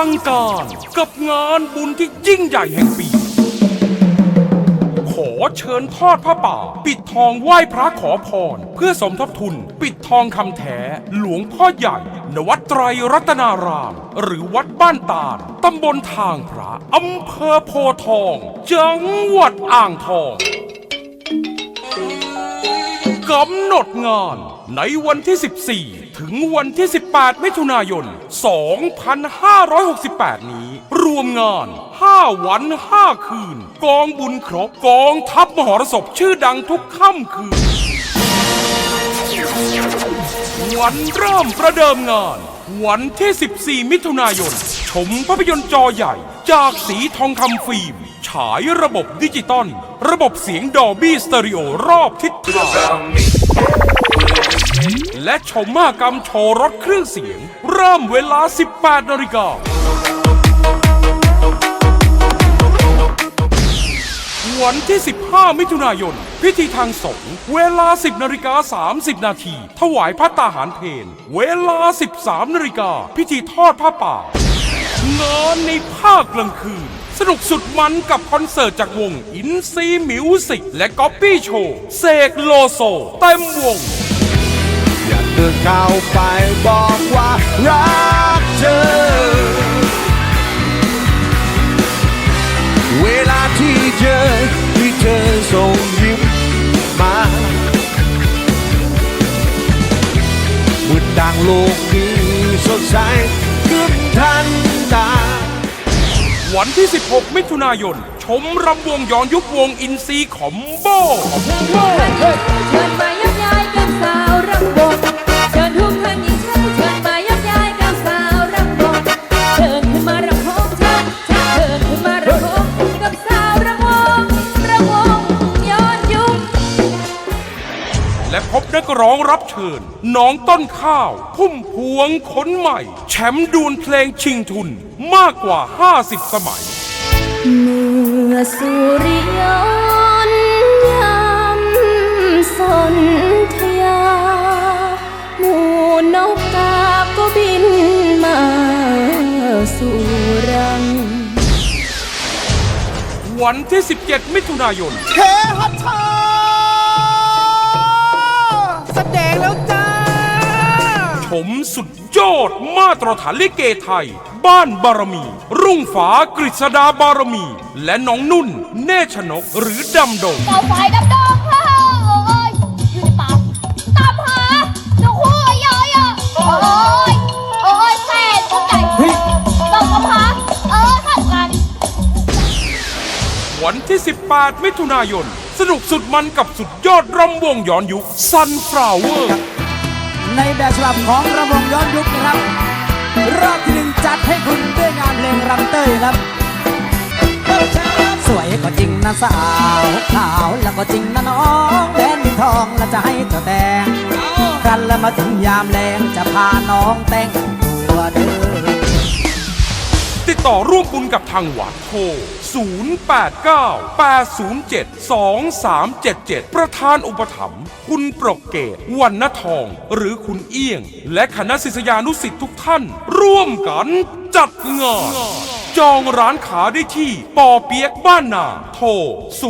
ลังการกับงานบุญที่ยิ่งใหญ่แห่งปี ขอเชิญทอดผ้าป่า ปิดทองไหว้พระขอพร เพื่อสมทบทุน ปิดทองคำแท้ หลวงพ่อใหญ่ นวัดไตรรัตนาราม หรือวัดบ้านตาลตำบลทางพระอำเภอโพทอง จังหวัดอ่างทองกำหนดงาน ในวันที่ 14 ถึงวันที่ 18 มิถุนายน 2568 นี้ รวมงาน 5 วัน 5 คืน กองบุญครบกองทัพมหรสพชื่อดังทุกค่ำคืน วันเริ่มประเดิมงาน วันที่ 14 มิถุนายน ชมภาพยนตร์จอใหญ่ จากสีทองคำฟิล์ม ฉายระบบดิจิตอล ระบบเสียงดอบี้สเตอริโอรอบทิศทาง และชมมากรรมโชว์รถเครื่องเสียง เริ่มเวลา 18นาฬิกาวันที่ 15 มิถุนายน พิธีทางสงฆ์เวลา 10นาฬิกา30 นาที ถวายพระตาหารเพนเวลา 13นาฬิกา พิธีทอดผ้าป่างานในภาคกลางคืน สนุกสุดมันกับคอนเสิร์ตจากวงอินซีมิวสิกและก๊อปปี้โชว์เสกโลโซเต็มวง เดินเข้าไปบอกว่ารักเธอ เวลาที่เจอที่เธอส่งยิ้มมามืดดังโลกนี้สดใสขึ้นทันตา วันที่ 16 มิถุนายน ชมรำวงย้อนยุควงอินซีคอมโบเชิญมายักย้าย และพบนักร้องรับเชิญ น้องต้นข้าว พุ่มพวงคนใหม่ แชมป์ดวลเพลงชิงทุนมากกว่า 50 สมัย เมื่อสุริยนต์ยำสนธยา หมู่นกกาก็บินมาสู่รัง วันที่ 17 มิถุนายนเทฮัทธาแสดงแล้วจ้า ชมสุดยอดมาตรฐานลิเกไทย บ้านบารมี รุ่งฟ้ากฤษดาบารมี และน้องนุ่น เนชนกหรือดำดงเต่าไฟดำดงค่ะเอ้ยอยู่ในป่าตามหาเจ้าคู่ไอ้ย้อยอะโอ้ยโอ้ยแม่ตัวใหญ่ต้องตามหาเออทันกัน วันที่ 18 มิถุนายน สนุกสุดมันกับสุดยอดรำวงย้อนยุค Sunflower ในแบบฉบับของระวงย้อนยุคนะครับ รอบที่หนึ่งจัดให้คุณด้วยงานเพลงรำเต้ยครับ สวยก็จริงนะสาวขาวแล้วก็จริงนะน้องแดนดินทองแล้วจะให้เจ้าแต่งครันแล้วมาถึงยามแรงจะพาน้องแต่งตัวเด้อ ต่อร่วมบุญกับทางวัดโทร 089-807-2377 ประธานอุปถัมภ์คุณปรกเกตวันนทอง หรือคุณเอี้ยง และคณะศิษยานุสิษย์ทุกท่าน ร่วมกันจัดงานจองร้านขาได้ที่ปอเปียกบ้านนาโทร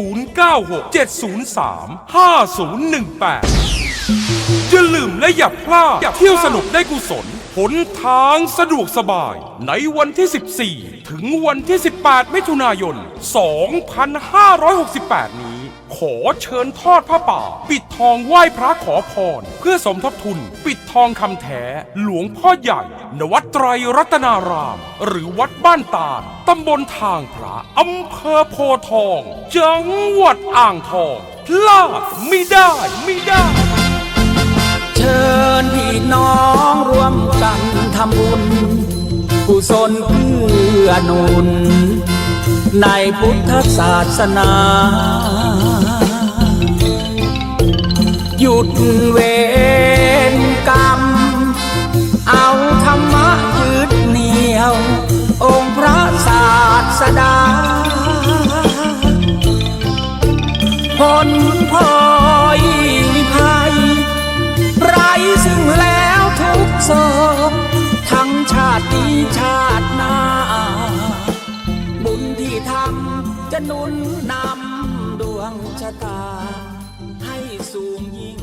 096-703-5018 อย่าลืมและอย่าพลาดเที่ยวสนุกได้กุศล หนทางสะดวกสบายในวันที่ 14 ถึงวันที่ 18 มิถุนายน 2568 นี้ ขอเชิญทอดผ้าป่า ปิดทองไหว้พระขอพร เพื่อสมทบทุน ปิดทองคำแท้ หลวงพ่อใหญ่ นวัดไตรรัตนาราม หรือวัดบ้านตาลตำบลทางพระอำเภอโพทอง จังหวัดอ่างทองพลาดไม่ได้ไม่ได้ เชิญพี่น้อง วมกันทำบุญกุศลเพื่อนุน ในพุทธศาสนา หยุดเวรกรรม เอาธรรมะยึดเหนี่ยว องค์พระศาสดาผลพอยภัยไรซึ่งแล สมทั้งชาตินี้ชาติหน้า บุญที่ทำจะนุนนำดวงชะตา ให้สูงยิ่ง